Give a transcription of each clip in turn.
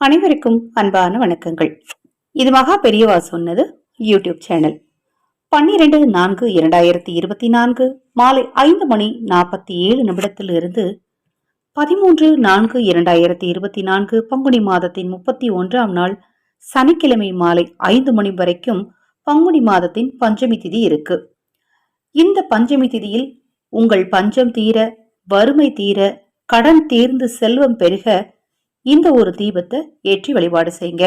அனைவருக்கும் அன்பான வணக்கங்கள். இது மகா பெரியவா சொன்னது யூடியூப் சேனல். பன்னிரண்டு நான்கு இரண்டாயிரத்தி இருபத்தி நான்கு மாலை ஐந்து மணி நாற்பத்தி ஏழு நிமிடத்தில் இருந்து பதிமூன்று நான்கு இரண்டாயிரத்தி இருபத்தி நான்கு பங்குனி மாதத்தின் முப்பத்தி ஒன்றாம் நாள் சனிக்கிழமை மாலை ஐந்து மணி வரைக்கும் பங்குனி மாதத்தின் பஞ்சமி திதி இருக்கு. இந்த பஞ்சமி திதியில் உங்கள் பஞ்சம் தீர வறுமை தீர கடன் தீர்ந்து செல்வம் பெருக இந்த ஒரு தீபத்தை ஏற்றி வழிபாடு செய்யுங்க.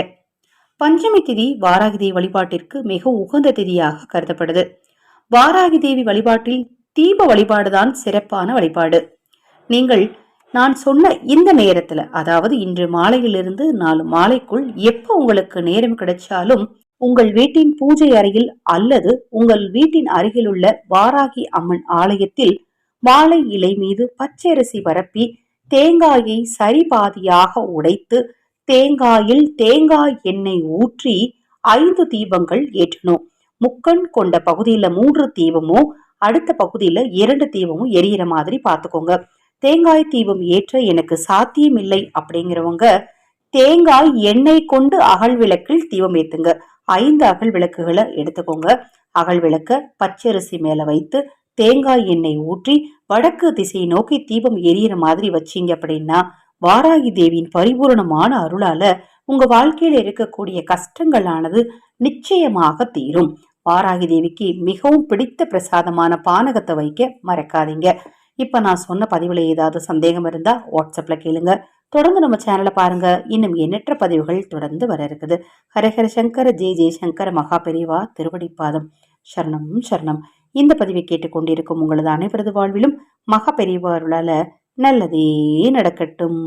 பஞ்சமி திதி வாராகி தேவி வழிபாட்டிற்கு மிக உகந்த திதியாக கருதப்படுது. வாராகி தேவி வழிபாட்டில் தீப வழிபாடுதான் சிறப்பான வழிபாடு. நீங்கள் நான் சொன்ன இந்த நேரத்துல அதாவது இன்று மாலையிலிருந்து நாலு மாலைக்குள் எப்போ உங்களுக்கு நேரம் கிடைச்சாலும் உங்கள் வீட்டின் பூஜை அறையில் அல்லது உங்கள் வீட்டின் அருகிலுள்ள வாராகி அம்மன் ஆலயத்தில் வாழை இலை மீது பச்சரிசி பரப்பி தேங்காயை சரிபாதியாக உடைத்து தேங்காயில் தேங்காய் எண்ணெய் ஊற்றி ஐந்து தீபங்கள் ஏற்றணும் முக்கண் கொண்ட பகுதியில மூன்று தீபமும் அடுத்த பகுதியில இரண்டு தீபமும் எரியிற மாதிரி பார்த்துக்கோங்க. தேங்காய் தீபம் ஏற்ற எனக்கு சாத்தியம் இல்லை அப்படிங்கிறவங்க தேங்காய் எண்ணெய் கொண்டு அகல் விளக்கில் தீபம் ஏத்துங்க. ஐந்து அகல் விளக்குகளை எடுத்துக்கோங்க. அகல் விளக்க பச்சரிசி மேல வைத்து தேங்காய் எண்ணெய் ஊற்றி வடக்கு திசையை நோக்கி தீபம் எரியற மாதிரி வச்சீங்க அப்படின்னா வாராகி தேவியின் பரிபூரணமான அருளால உங்க வாழ்க்கையில இருக்கக்கூடிய கஷ்டங்களானது நிச்சயமாக தீரும். வாராகி தேவிக்கு மிகவும் பிடித்த பிரசாதமான பானகத்தை வைக்க மறக்காதீங்க. இப்ப நான் சொன்ன பதிவுல ஏதாவது சந்தேகம் இருந்தா வாட்ஸ்அப்ல கேளுங்க. தொடர்ந்து நம்ம சேனலை பாருங்க. இன்னும் எண்ணற்ற பதிவுகள் தொடர்ந்து வர இருக்குது. ஹரஹர சங்கர ஜெய் ஜெயசங்கர மகா பெரிவா திருவடிப்பாதம். சரணம் சரணம். இந்த பதிவை கேட்டுக்கொண்டிருக்கும் உங்களது அனைவரது வாழ்விலும் மகா பெரியவர்களால நல்லதே நடக்கட்டும்.